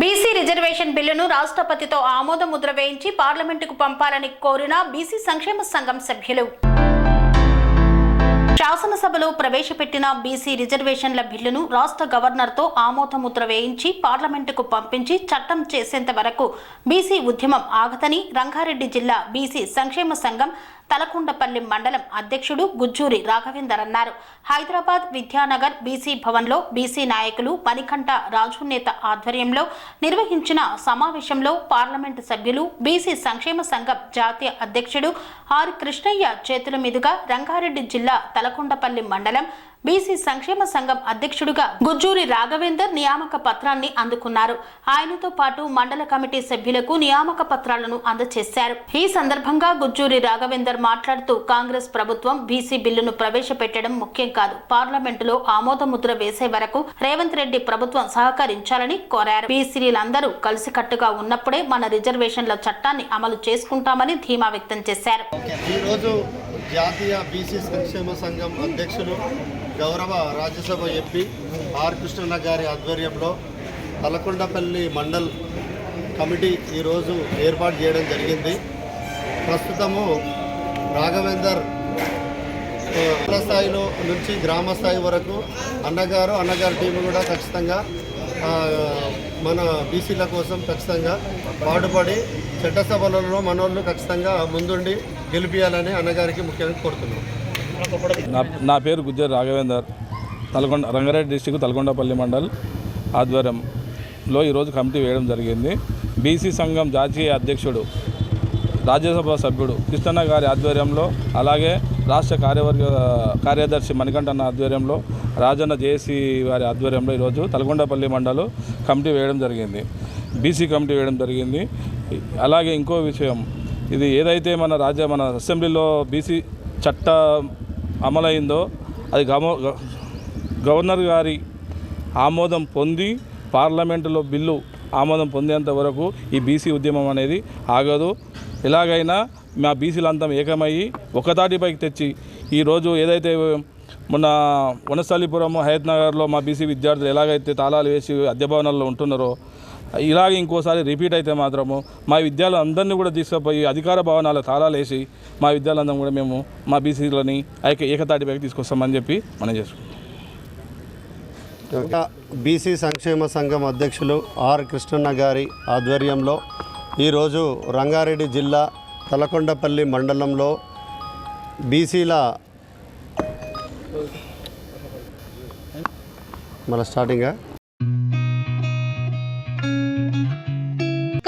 BC reservation బిల్లును రాష్ట్రపతితో ఆమోద ముద్ర వేయించి పార్లమెంటుకు పంపాలని కోరిన బీసీ సంక్షేమ సంఘం సభ్యులు. శాసనసభలో ప్రవేశపెట్టిన బీసీ రిజర్వేషన్ల బిల్లును రాష్ట్ర గవర్నర్తో ఆమోదముద్ర వేయించి పార్లమెంటుకు పంపించి చట్టం చేసేంత వరకు బీసీ ఉద్యమం ఆగదని రంగారెడ్డి జిల్లా బీసీ సంక్షేమ సంఘం తలకొండపల్లి మండలం అధ్యక్షుడు గుజ్జూరి రాఘవేందర్ అన్నారు. హైదరాబాద్ విద్యానగర్ బీసీ భవన్లో బీసీ నాయకులు మణికంఠ రాజు నేత ఆధ్వర్యంలో నిర్వహించిన సమావేశంలో పార్లమెంటు సభ్యులు బీసీ సంక్షేమ సంఘం జాతీయ అధ్యక్షుడు ఆర్ కృష్ణయ్య చేతుల మీదుగా రంగారెడ్డి జిల్లా తలకొండపల్లి మండలం బీసీ సంక్షేమ సంఘం అధ్యక్షుడిగా గుజ్జూరి రాఘవేందర్ నియామక పత్రాన్ని అందుకున్నారు. ఆయనతో పాటు మండల కమిటీ సభ్యులకు నియామక పత్రాలను అందజేశారు. ఈ సందర్భంగా గుజ్జూరి రాఘవేందర్ మాట్లాడుతూ కాంగ్రెస్ ప్రభుత్వం బీసీ బిల్లును ప్రవేశపెట్టడం ముఖ్యం కాదు. పార్లమెంటులో ఆమోదముద్ర వేసే వరకు రేవంత్ రెడ్డి ప్రభుత్వం సహకరించాలని కోరారు. బీసీలందరూ కలిసికట్టుగా ఉన్నప్పుడే మన రిజర్వేషన్ల చట్టాన్ని అమలు చేసుకుంటామని ధీమా వ్యక్తం చేశారు. జాతీయ బీసీ సంక్షేమ సంఘం అధ్యక్షులు గౌరవ రాజ్యసభ ఎంపీ ఆర్ కృష్ణన్న గారి ఆధ్వర్యంలో తలకొండపల్లి మండల్ కమిటీ ఈరోజు ఏర్పాటు చేయడం జరిగింది. ప్రస్తుతము రాఘవేందర్ స్థాయిలో నుంచి గ్రామ స్థాయి వరకు అన్నగారు అన్నగారి టీం కూడా ఖచ్చితంగా మన బీసీల కోసం ఖచ్చితంగా పాటుపడి చట్టసభలలో మనోళ్ళు ఖచ్చితంగా ముందుండి గెలిపించాలని అన్నగారికి ముఖ్యంగా కోరుతున్నాం. నా నా పేరు గుజ్జర్ రాఘవేందర్ తలకొండ రంగారెడ్డి డిస్టిక్ తలకొండపల్లి మండల్ ఆధ్వర్యంలో ఈరోజు కమిటీ వేయడం జరిగింది. బీసీ సంఘం జాతీయ అధ్యక్షుడు రాజ్యసభ సభ్యుడు కృష్ణన్న గారి ఆధ్వర్యంలో అలాగే రాష్ట్ర కార్యవర్గ కార్యదర్శి మణికంఠన్న ఆధ్వర్యంలో రాజన్న జేసీ వారి ఆధ్వర్యంలో ఈరోజు తలగొండపల్లి మండలం కమిటీ వేయడం జరిగింది. బీసీ కమిటీ వేయడం జరిగింది. అలాగే ఇంకో విషయం ఇది ఏదైతే మన రాజ్య మన అసెంబ్లీలో బీసీ చట్ట అమలైందో అది గవర్నర్ గారి ఆమోదం పొంది పార్లమెంటులో బిల్లు ఆమోదం పొందేంత వరకు ఈ బీసీ ఉద్యమం అనేది ఆగదు. ఎలాగైనా మా బీసీలంతా ఏకమయ్యి ఒకతాటిపైకి తెచ్చి ఈరోజు ఏదైతే మొన్న వనస్థలిపురం హయత్ నగర్లో మా బీసీ విద్యార్థులు ఎలాగైతే తాళాలు వేసి అద్దె ఉంటున్నారో ఇలాగే ఇంకోసారి రిపీట్ అయితే మాత్రము మా విద్యార్థులు అందరినీ కూడా తీసుకుపోయి అధికార భవనాల తాళాలు వేసి మా విద్యార్థులందరం కూడా మేము మా బీసీలని ఐక ఏకతాటిపైకి తీసుకొస్తామని చెప్పి మనం చేసుకుంటాం బీసీ సంక్షేమ సంఘం అధ్యక్షులు ఆర్ కృష్ణన్న గారి ఆధ్వర్యంలో ఈరోజు రంగారెడ్డి జిల్లా తలకొండపల్లి మండలంలో బీసీల మన స్టార్టింగా